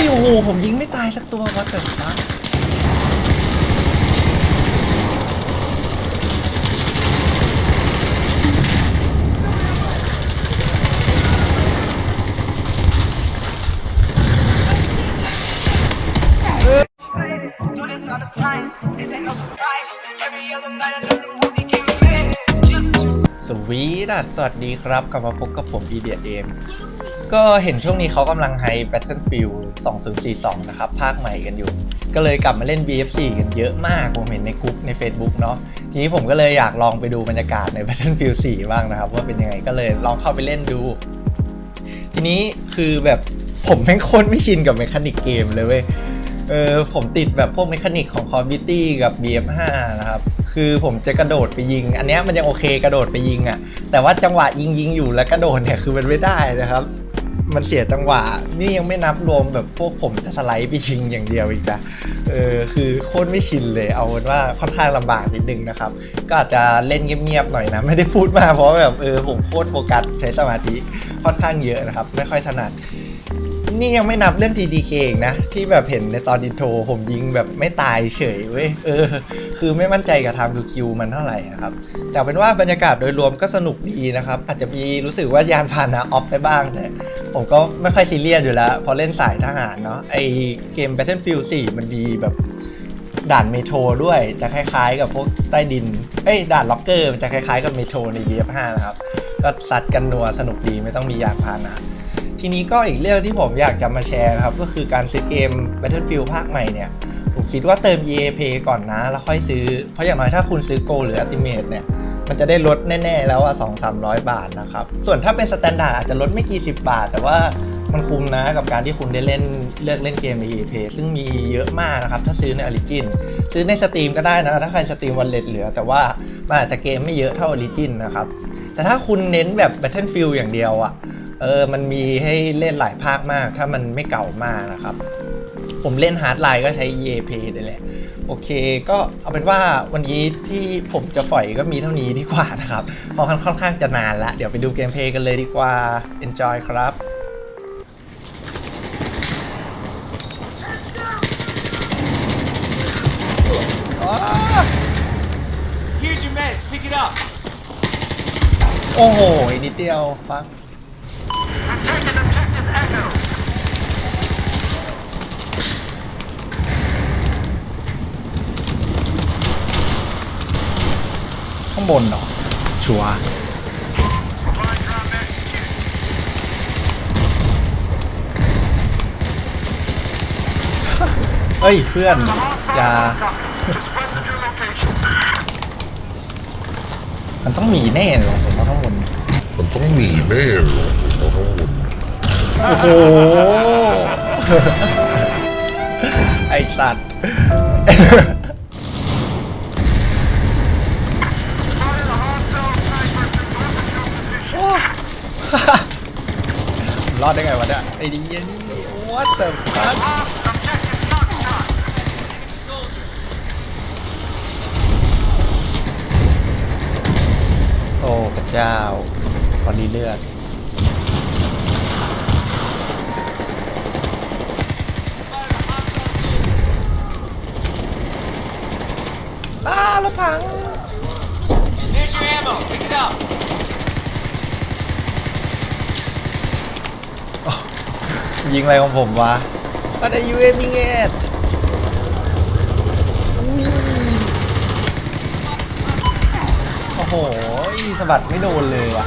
ยโอ้โหผมยิงไม่ตายสักตัววัดแต่ฟักสวีทสวัสดีครับ กลับมาพบกับผมดีเดียเอม ก็เห็นช่วงนี้เขากำลังไฮ Battlefield 2042 นะครับ ภาคใหม่กันอยู่ ก็เลยกลับมาเล่น BF4 กันเยอะมาก ผมเห็นในกลุ่มใน Facebook เนาะทีนี้ผมก็เลยอยากลองไปดูบรรยากาศใน Battlefield 4 บ้างนะครับ ว่าเป็นยังไงก็เลยลองเข้าไปเล่นดู ทีนี้คือแบบผมแม่งโคตรไม่ชินกับเมคานิกเกมเลยเว้ยเออผมติดแบบพวกเมคานิกของ Call of Duty กับ BF5 นะครับ คือผมจะกระโดดไปยิง อันนี้มันยังโอเคกระโดดไปยิงอะ่ะ แต่ว่าจังหวะยิงยิงอยู่แล้วกระโดดเนี่ยคือมันไม่ได้นะครับ มันเสียจังหวะ นี่ยังไม่นับรวมแบบพวกผมจะสไลด์ไปยิงอย่างเดียวอีกนะเออคือโคตรไม่ชินเลย เอาเป็นว่าค่อนข้างลำบากนิดนึงนะครับ ก็อาจจะเล่นเงียบๆหน่อยนะ ไม่ได้พูดมากเพราะแบบเออผมโคตรโฟกัสใช้สมาธิค่อนข้างเยอะนะครับ ไม่ค่อยถนัด นี่ยังไม่นับเรื่อง TDK เองนะ ที่แบบเห็นในตอนอินโทรผมยิงแบบไม่ตายเฉยเว้ยเออ คือไม่มั่นใจกับทางดูคิวมันเท่าไหร่นะครับ แต่เป็นว่าบรรยากาศโดยรวมก็สนุกดีนะครับ อาจจะมีรู้สึกว่ายานพาหนะออฟไปบ้างแต่ผมก็ไม่ค่อยซีเรียสอยู่แล้ว พอเล่นสายทหารเนาะไอเกม Battlefield 4 มันมีแบบด่านเมโทรด้วยจะคล้ายๆ กับพวกใต้ดิน เอ้ยด่านล็อกเกอร์มันจะคล้ายๆกับเมโทรใน BF5 นะครับ ก็ซัดกันนัวสนุกดีไม่ต้องมียานพาหนะ ทีนี้ก็อีกเรื่องที่ผมอยากจะมาแชร์นะครับ ก็คือการซื้อเกม Battlefield ภาคใหม่เนี่ย ผมคิดว่าเติม EA Play ก่อนนะ แล้วค่อยซื้อ เพราะอย่างน้อยถ้าคุณซื้อ Go หรือ Ultimate เนี่ย มันจะได้ลดแน่ ๆ แล้วว่า2 300บาทนะครับ ส่วนถ้าเป็น Standard อาจจะลดไม่กี่สิบบาท แต่ว่ามันคุ้มนะกับการที่คุณได้เล่นเลือกเล่นเกมใน EA Play ซึ่งมีเยอะมากนะครับ ถ้าซื้อใน Origin ซื้อใน Steam ก็ได้นะ ถ้าใคร Steam Wallet เหลือ แต่ว่ามันอาจจะเกมไม่เยอะเท่า Origin นะครับ แต่ถ้าคุณเน้นแบบ Battlefield อย่างเดียวอะ เออมันมีให้เล่นหลายภาคมาก ถ้ามันไม่เก่ามากนะครับ ผมเล่นฮาร์ดไลน์ก็ใช้ EA Play ได้แหละโอเค ก็เอาเป็นว่าวันนี้ที่ผมจะปล่อยก็มีเท่านี้ดีกว่านะครับเพราะมันค่อนข้างจะนานละเดี๋ยวไปดูเกมเพลย์กันเลยดีกว่า enjoy ครับอ้า Here's your meds. Pick it up. โอ้โหอีกนิดเดียวฟักางบนเหรอ ชัวร์เฮ้ย เพื่อน อย่า มันต้องมีแน่เลยผมว่าข้างบนเนี่ยมันต้องมีแน่เลยเราทั้งหมดโอ้โห ไอสัตว์ รอดได้ไงวะเนี่ยไอ้ดียนี่ what the fuck โอ้พระเจ้าขอดีเลือดอ้ารถถัง ยิงอะไรของผมวะ What are you aiming at อุ้ยโอ้โหสะบัดไม่โดนเลยอะ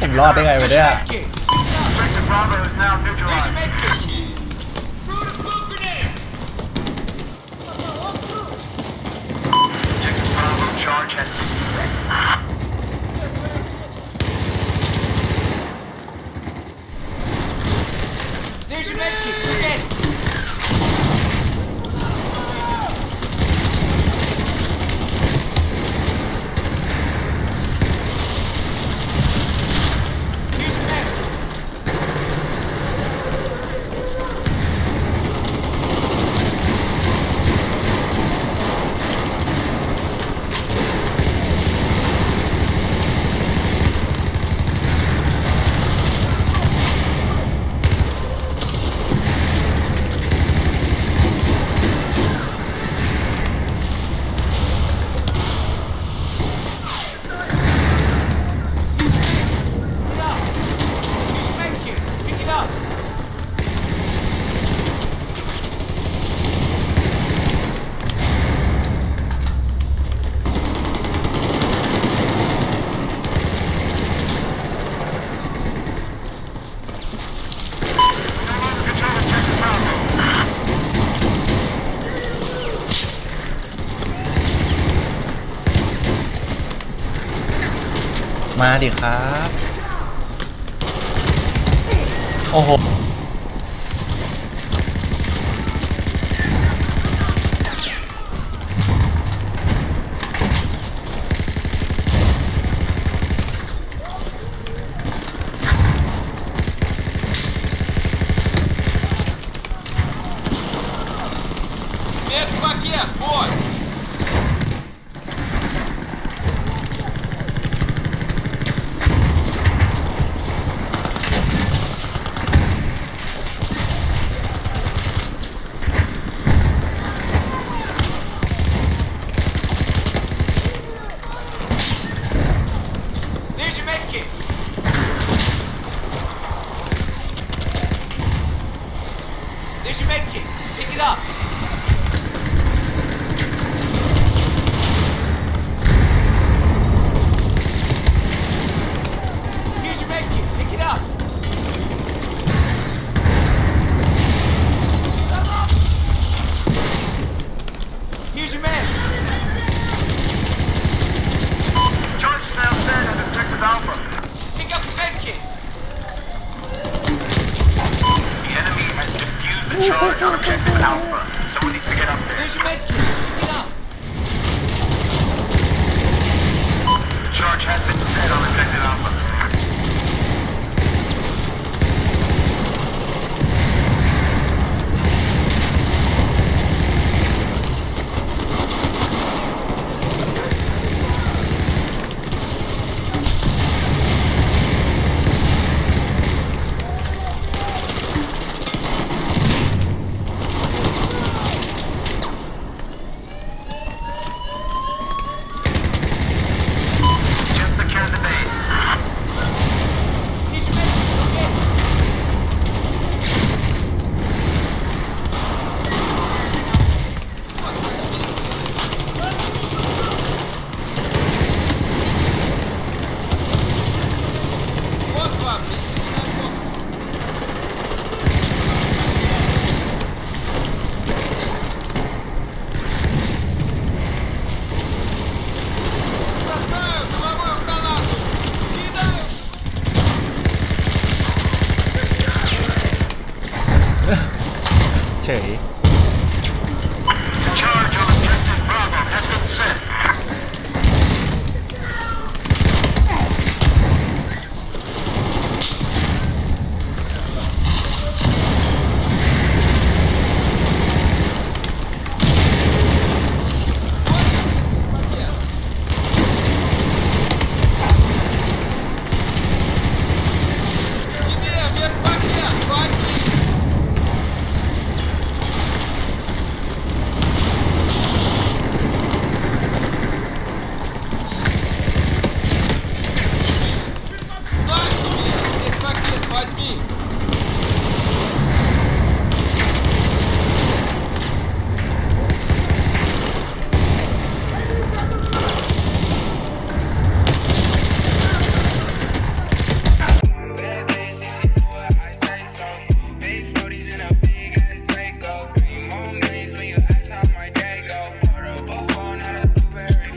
ผมรอดได้ไงวะเนี่ย? Objective Bravo is now มาดิครับ โอ้โห Charge objective Alpha. Someone needs to get up there. There's your med kit. Get up. Charge has been set on objective Alpha.